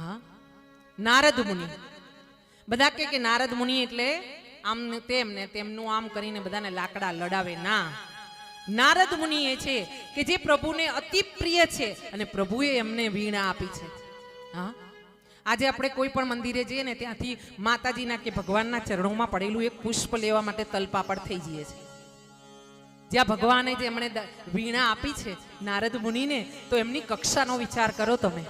હા? નારદ મુનિ. બધા કે કે નારદ મુનિ એટલે આમ ને તેમ ને તેમનું આમ કરીને બધાને લાકડા લડાવે. ના. નારદ મુનિ એ છે કે જે પ્રભુને અતિ પ્રિય છે અને પ્રભુએ એમને વીણા આપી છે. હા? આજે આપણે કોઈ પણ મંદિરે જઈએ ને ત્યાંથી માતાજીના કે ભગવાનના ચરણોમાં પડેલું એક પુષ્પ લેવા માટે તલપાપડ થઈ જઈએ છે જ્યાં ભગવાને જે એમણે વીણા આપી છે નારદ મુનિને, તો એમની કક્ષાનો વિચાર કરો તમે.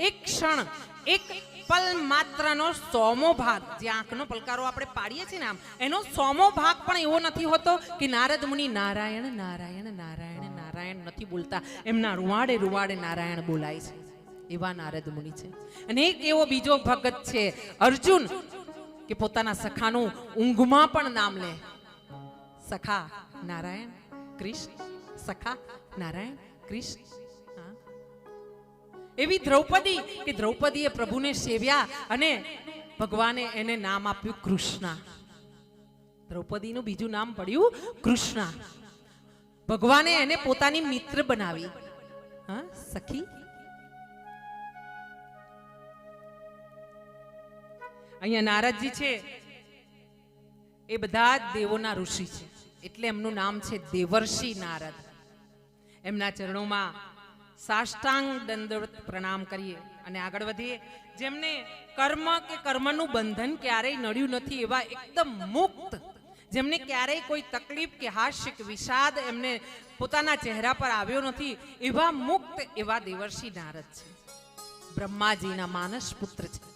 એક ક્ષણ, એક પલ માત્રનો સોમો ભાગ. જે આંખનો પલકારો આપણે પાડીએ છીએ ને આમ, એનો સોમો ભાગ પણ એવો નથી હોતો કે નારદ મુનિ, નારાયણ નારાયણ નારાયણ નારાયણ નથી બોલતા. એમના રૂવાડે રૂવાડે નારાયણ બોલાય છે. એવા નારદ મુનિ છે. અને એક એવો બીજો ભગત છે, અર્જુન, કે પોતાના સખાનું ઊંઘમાં પણ નામ લે. સખા નારાયણ, કૃષ્ણ, સખા નારાયણ, કૃષ્ણ એવી દ્રૌપદી કે દ્રૌપદીએ પ્રભુને સેવ્યા અને ભગવાને એને નામ આપ્યું કૃષ્ણ. દ્રૌપદીનું બીજું નામ પડ્યું કૃષ્ણ. ભગવાને એને પોતાની મિત્ર બનાવી. સખી? અહીંયા નારદજી છે. એ બધા જ દેવોના ઋષિ છે. એટલે એમનું નામ છે દેવર્ષિ નારદ. એમના ચરણોમાં સાષ્ટાંગ દંડવત પ્રણામ કરીએ અને આગળ વધીએ. જેમને કર્મ કે કર્મનું બંધન ક્યારેય નડ્યું નથી એવા એકદમ મુક્ત, જેમને ક્યારેય કોઈ તકલીફ કે હાસ્ય વિષાદ એમને પોતાના ચહેરા પર આવ્યો નથી, એવા મુક્ત એવા દેવર્ષિ નારદ છે. બ્રહ્માજીના માનસ પુત્ર છે.